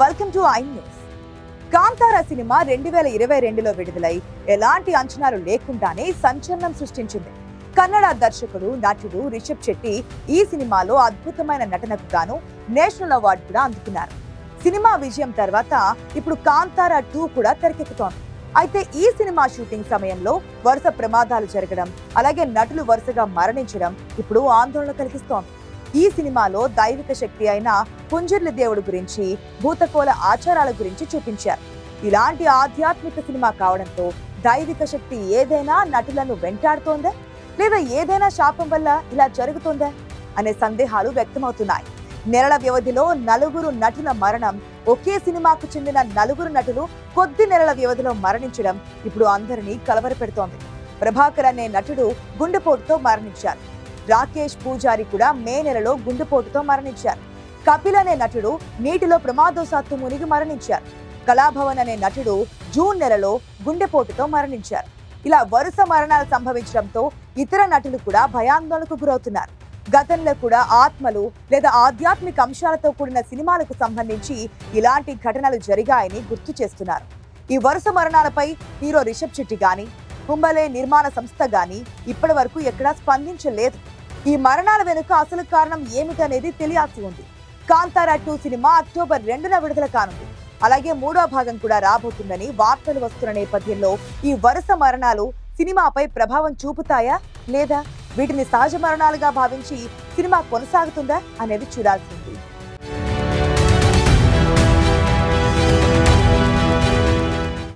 Welcome to I news Kantara cinema రెండు వేల ఇరవై రెండులో విడుదలై ఎలాంటి అంచనాలు లేకుండానే సంచలనం సృష్టించింది. కన్నడ దర్శకుడు నటుడు రిషబ్ శెట్టి ఈ సినిమాలో అద్భుతమైన నటనకు గాను నేషనల్ అవార్డు కూడా అందుకున్నారు. సినిమా విజయం తర్వాత ఇప్పుడు కాంతారా టూ కూడా తెరకెక్కుతోంది. అయితే ఈ సినిమా షూటింగ్ సమయంలో వరుస ప్రమాదాలు జరగడం అలాగే నటులు వరుసగా మరణించడం ఇప్పుడు ఆందోళన కలిగిస్తోంది. ఈ సినిమాలో దైవిక శక్తి అయిన పుంజర్ల దేవుడు గురించి భూతకోల ఆచారాల గురించి చూపించారు. ఇలాంటి ఆధ్యాత్మిక సినిమా కావడంతో దైవిక శక్తి ఏదైనా నటులను వెంటాడుతోందా? లేదా ఏదైనా శాపం వల్ల ఇలా జరుగుతుందా? అనే సందేహాలు వ్యక్తమవుతున్నాయి. నెలల వ్యవధిలో నలుగురు నటుల మరణం ఒకే సినిమాకు చెందిన నలుగురు నటులు కొద్ది నెలల వ్యవధిలో మరణించడం ఇప్పుడు అందరినీ కలవరపెడుతోంది. ప్రభాకర్ అనే నటుడు గుండెపోటుతో మరణించారు. రాకేష్ పూజారి కూడా మే నెలలో గుండెపోటుతో మరణించారు. కపిల్ అనే నటుడు నీటిలో ప్రమాదవశాత్తు మునిగి మరణించారు. కళాభవన్ అనే నటుడు జూన్ నెలలో గుండెపోటుతో మరణించారు. ఇలా వరుస మరణాలు సంభవించడంతో ఇతర నటులు కూడా భయాందోళనకు గురవుతున్నారు. గతంలో కూడా ఆత్మలు లేదా ఆధ్యాత్మిక అంశాలతో కూడిన సినిమాలకు సంబంధించి ఇలాంటి ఘటనలు జరిగాయని గుర్తు చేస్తున్నారు. ఈ వరుస మరణాలపై హీరో రిషబ్ చెట్టి గాని కుంబలే నిర్మాణ సంస్థ గాని ఇప్పటి వరకు ఎక్కడా స్పందించలేదు. ఈ మరణాల వెనుక అసలు కారణం ఏమిటనేది తెలియాల్సి ఉంది. కాంతారా టూ సినిమా అక్టోబర్ రెండున విడుదల కానుంది. అలాగే మూడో భాగం కూడా రాబోతుందని వార్తలు వస్తున్న నేపథ్యంలో ఈ వరుస మరణాలు సినిమాపై ప్రభావం చూపుతాయా లేదా? వీటిని సహజ మరణాలుగా భావించి సినిమా కొనసాగుతుందా అనేది చూడాల్సి ఉంది.